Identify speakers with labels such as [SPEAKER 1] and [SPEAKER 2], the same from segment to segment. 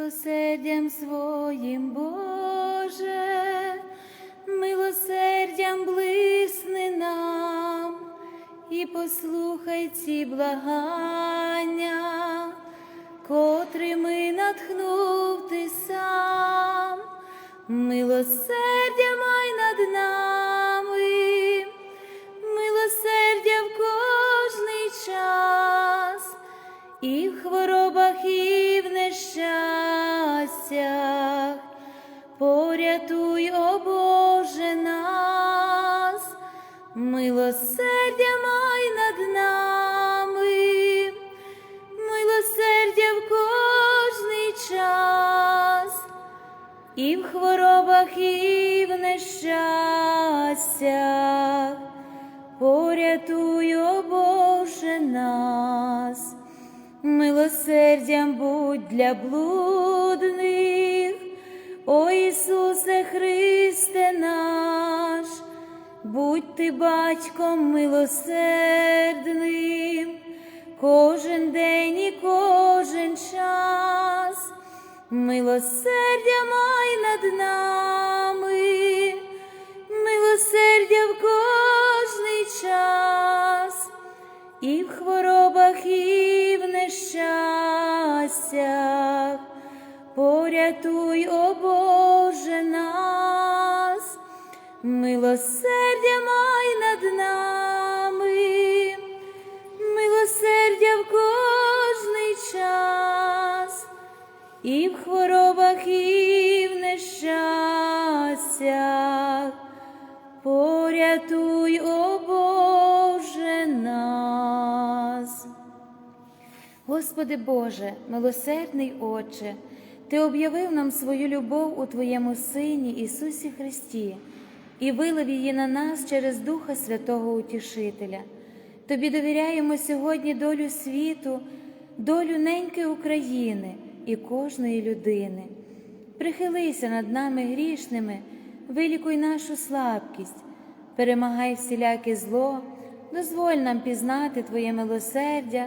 [SPEAKER 1] милосердям своїм, Боже, милосердям блисни нам і послухай ці благання, котрими натхнув ти сам, милосердя для блудних, о Ісусе Христе наш, будь ти батьком милосердним, кожен день і кожен час, милосердя май над нами, милосердя в кожний час, і в хворобах, і в. Порятуй, о Боже нас, милосердя май над нами, милосердя в кожний час, і в хворобах, Господи Боже, милосердний Отче, Ти об'явив нам свою любов у Твоєму Сині Ісусі Христі і вилив її на нас через Духа Святого Утішителя. Тобі довіряємо сьогодні долю світу, долю неньки України і кожної людини. Прихилися над нами грішними, вилікуй нашу слабкість, перемагай всіляке зло, дозволь нам пізнати Твоє милосердя,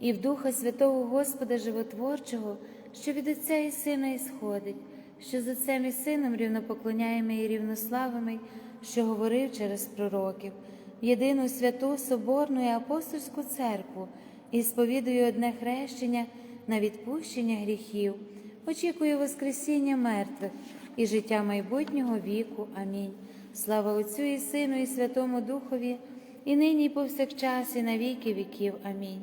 [SPEAKER 1] І в Духа Святого Господа Животворчого, що від Отця і Сина ісходить, що з Отцем і Сином рівнопоклоняємо і рівнославими, що говорив через пророків, в єдину святу Соборну і апостольську церкву, і сповідую одне хрещення на відпущення гріхів, очікую Воскресіння мертвих і життя майбутнього віку. Амінь. Слава Отцю і Сину, і Святому Духові, і нині, і повсякчас, і на віки віків. Амінь.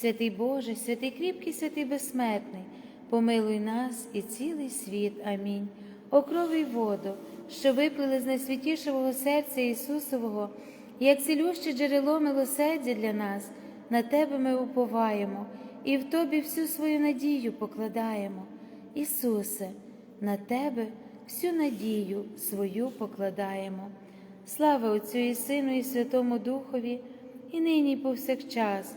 [SPEAKER 1] Святий Боже, святий кріпкий, святий безсмертний, помилуй нас і цілий світ. Амінь. О крови й воду, що виплили з найсвятішого серця Ісусового, як цілюще джерело милосердя для нас, на Тебе ми уповаємо і в Тобі всю свою надію покладаємо. Ісусе, на Тебе всю надію свою покладаємо. Слава Отцю і Сину, і Святому Духові, і нині, і повсякчас,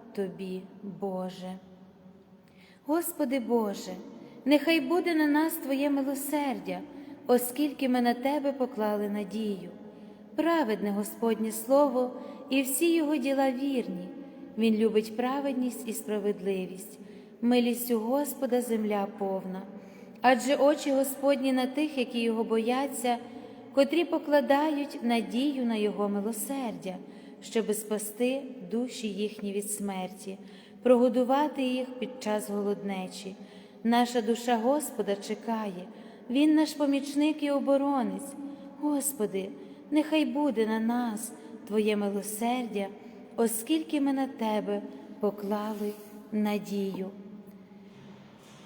[SPEAKER 1] тобі, Боже. Господи Боже, нехай буде на нас Твоє милосердя, оскільки ми на Тебе поклали надію. Праведне Господнє Слово і всі Його діла вірні. Він любить праведність і справедливість, милістю Господа земля повна. Адже очі Господні на тих, які його бояться, котрі покладають надію на Його милосердя, щоби спасти душі їхні від смерті, прогодувати їх під час голоднечі. Наша душа Господа чекає, Він наш помічник і оборонець. Господи, нехай буде на нас Твоє милосердя, оскільки ми на Тебе поклали надію.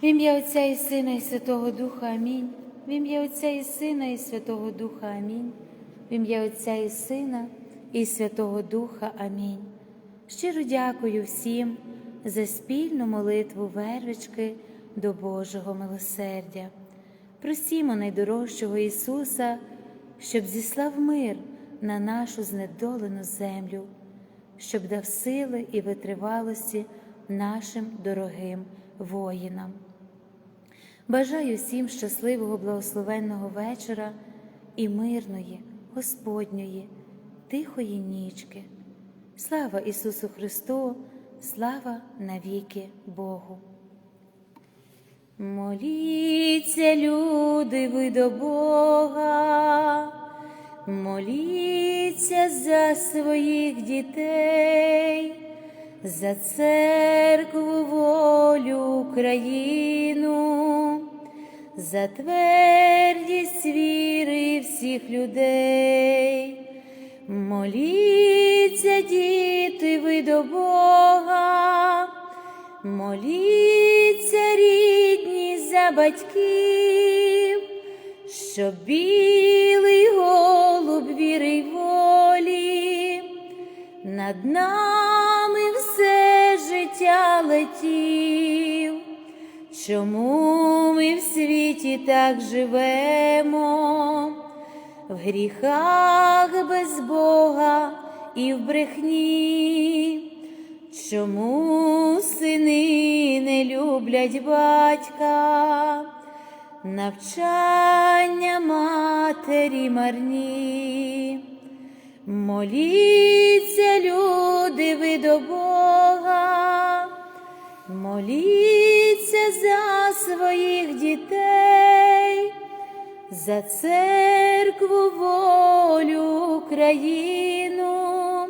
[SPEAKER 1] В ім'я Отця і Сина, і Святого Духа Амінь. В ім'я Отця і Сина, і Святого Духа Амінь. В ім'я Отця і Сина, і Святого Духа Амінь. Щиро дякую всім за спільну молитву вервички до Божого милосердя. Просімо найдорожчого Ісуса, щоб зіслав мир на нашу знедолену землю, щоб дав сили і витривалості нашим дорогим воїнам. Бажаю всім щасливого благословенного вечора і мирної, Господньої, тихої нічки. Слава Ісусу Христу, слава навіки Богу. Моліться, люди, ви до Бога, моліться за своїх дітей, за церкву, волю, Україну, за твердість віри всіх людей. Моліться, діти, ви до Бога, моліться, рідні, за батьків, щоб білий голуб віри й волі над нами все життя летів. Чому ми в світі так живемо? В гріхах без Бога і в брехні, чому сини не люблять батька, навчання матері марні, моліться, люди, ви до Бога, моліться за дітей за церкву, волю, Україну,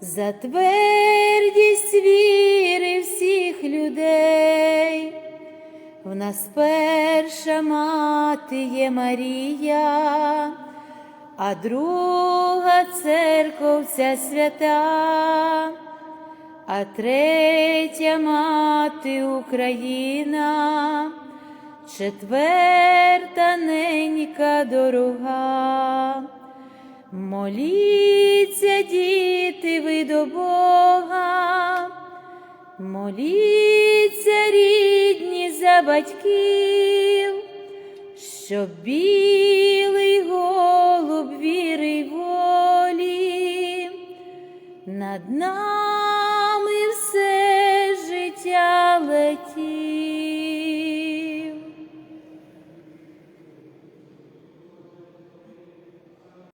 [SPEAKER 1] за твердість віри всіх людей. В нас перша мати є Марія, а друга церков вся свята, а третя мати Україна четверта ненька дорога. Моліться, діти, ви до Бога, моліться, рідні за батьків, щоб білий голуб віри волі над нами